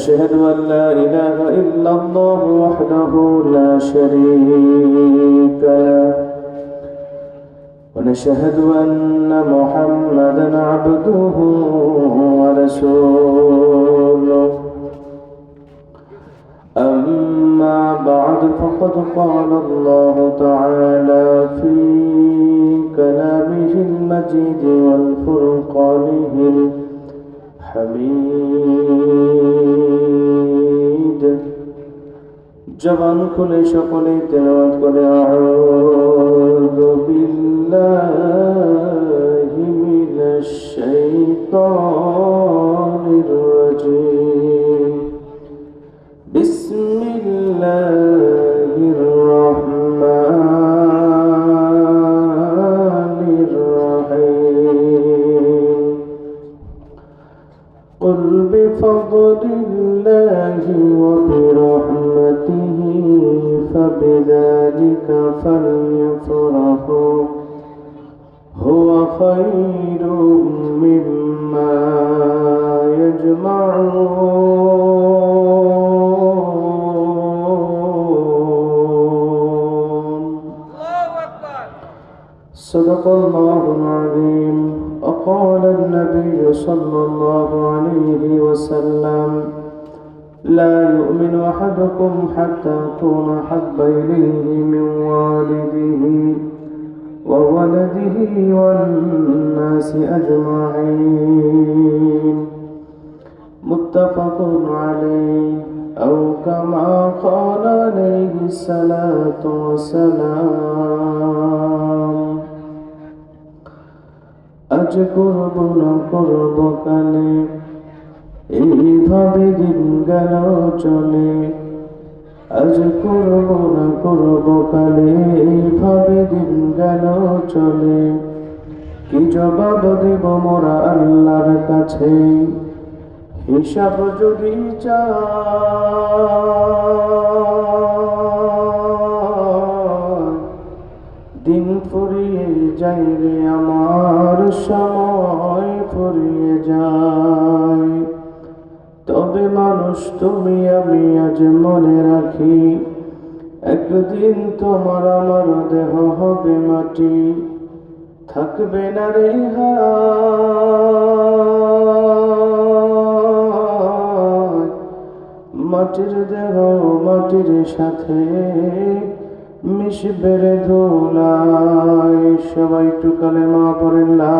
نشهد أن لا إله إلا الله وحده لا شريك له. ونشهد أن محمدا عبده ورسوله. أما بعد فقد قال الله تعالى في كلامه المجيد والفرقانه হামিদ। জবান খুলে সকলে তেলাওয়াত করে আউযু বিল্লাহি মিনাশ শাইতানির فليفرحوا. هو خير مما يجمعون. صدق الله العظيم. وقال النبي صلى الله عليه وسلم لا يؤمن أحدكم حتى أكون أحب إليه من والده وولده والناس أجمعين. متفق عليه. أو كما قال عليه الصلاة والسلام. أجكر قربك لي. এইভাবে দিন গেল চলে। আজ করব না করব কালে, এইভাবে দিন গেল চলে। কি জবাব দেব মোরা আল্লাহর কাছে? হিসাব যদি চায় মানুষ তুমি, আমি আজ মনে রাখি। একদিন তোমার আমার দেহ হবে মাটি। থাকবে না রে মাটির দেহ মাটির সাথে মিশবে রে ধুলায় সবাই একটু কালে মা পড়েন, লা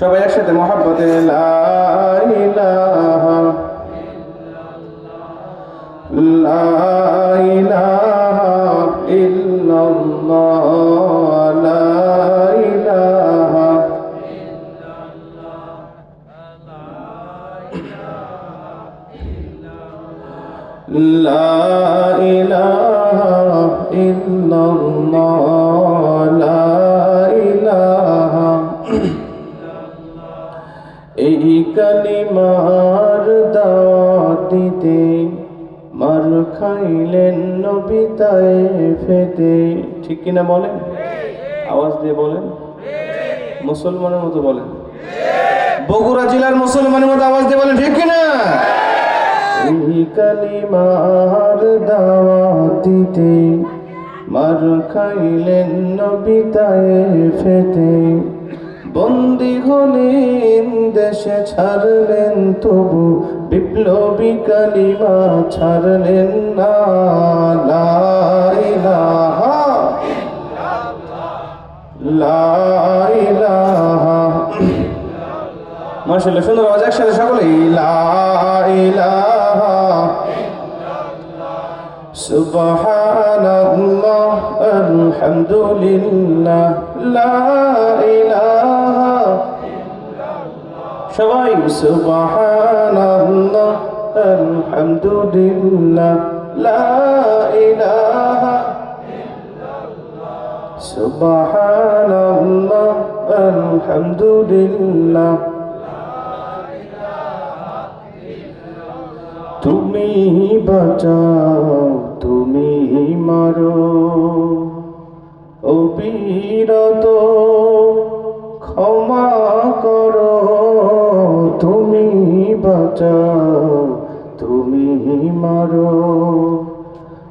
সবাই একসাথে মহাব্বতে লা মার খাইলেন নবী ফেতে ঠিক কিনা বলেন? আওয়াজ দিয়ে বলেন। মুসলমানের মতো বলেন। বগুড়া জেলার মুসলমানের মতো আওয়াজ দিয়ে বলেন, ঠিক কিনা? এই কালিমার দাওয়াত দিতে মার খাইলেন নবী ফেতে বন্দি হলেন, দেশে ছাড়লেন তবু বিপ্লবী কালিমা ছাড়লেন না লাইলাহা লাইলাহা সুন্দর আওয়াজ একসাথে সুবহানাল্লাহ আলহামদুলিল্লাহ সবাই সুবহানাল্লাহ আলহামদুলিল্লাহ লা ইলাহা সুবহানাল্লাহ আলহামদুলিল্লাহ তুমি বাঁচাও তুমি মারো অবিরত ক্ষমা বাঁচাও তুমি মারো।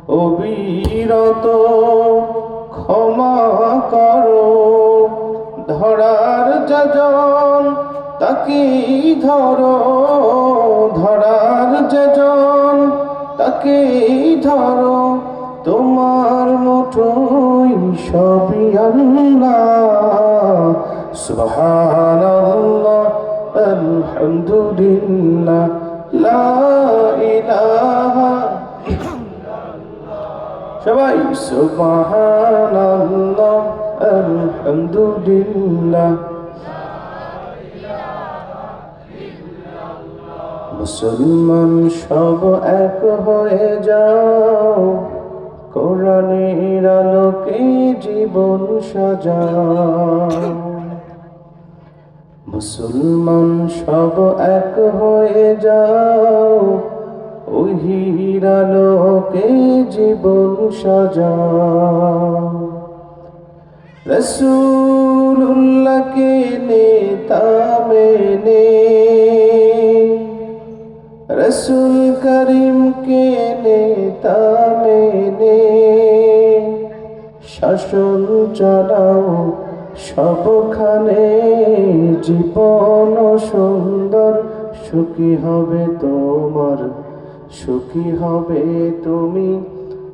অবিরত ক্ষমা করো। ধরার যজন, তাকে ধরো। ধরার যজন, তাকে ধরো। তোমার মুঠোই সবই আল্লাহ। সুবহানাল্লাহ। আলহামদুলিল্লাহ, লা ইলাহা সবাই, সুবহানাল্লাহ, আলহামদুলিল্লাহ। মুসলমান সব এক হয়ে যাও, কোরআনের আলোকে জীবন সাজাও। মুসলমান সব এক হয়ে যাও। ওহির আলোকে জীবন সাজাও। নেতা মেনে, রসুল করিমকে নেতা মেনে, শাসন চালাও। সবখানে জীবন সুন্দর, সুখী হবে তোমার, সুখী হবে তুমি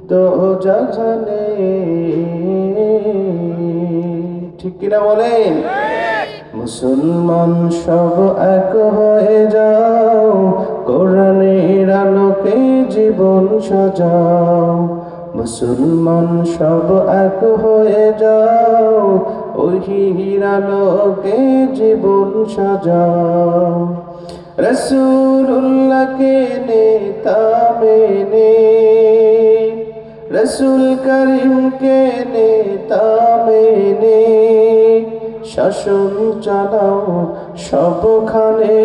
তো জাগানে ঠিক কিনা বলেন? মুসলমান সব এক হয়ে যাও, কোরআনের আলোকে জীবন সাজাও। মুসলমান সব এক হয়ে যাও ওহির আলোকে জীবন সাজাও। রসুল্লাহকে নেতা মেনে, রসুল করিমকে নেতা মেনে, শাসন চালাও সবখানে,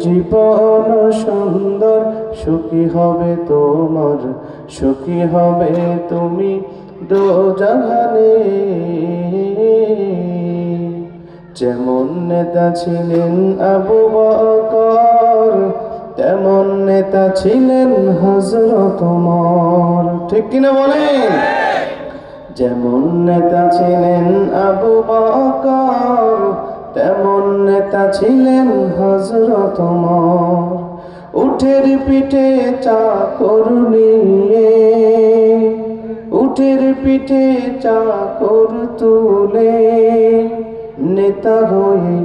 জীবন সুন্দর, সুখী হবে তোমার, সুখী হবে তুমি দো জাহানে যেমন নেতা ছিলেন আবু বকর, তেমন নেতা ছিলেন হজরত ওমর। ঠিক কিনা বলেন? যেমন নেতা ছিলেন আবু বকর, তেমন নেতা ছিলেন হজরত ওমর। উঠের পিঠে চাকর নিয়ে উঠের পিঠে চাকর তুলে নেতা হয়ে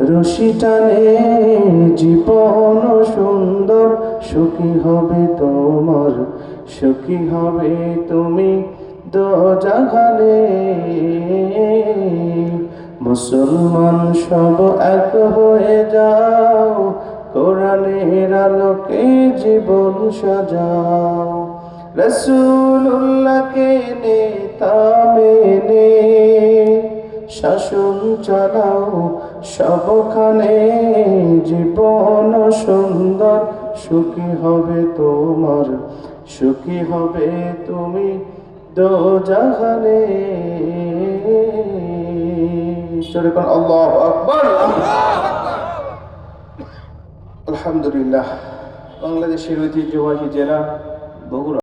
রশি টানে, জীবন সুন্দর, সুখী হবে তোমার, সুখী হবে তুমি দো জাগানে মুসলমান সব এক হয়ে যাও, কোরআনের আলোকে জীবন সাজাও। রসুল্লাহকে নেতা মেনে শাসন চালাও, সবখানে জীবন সুন্দর। সুখী হবে তোমার, সুখী হবে তুমি দো জাহানে চলে কোন আল্লাহ আকবর। আলহামদুলিল্লাহ। বাংলাদেশের ঐতিহ্যবাহী জেলা বগুড়া।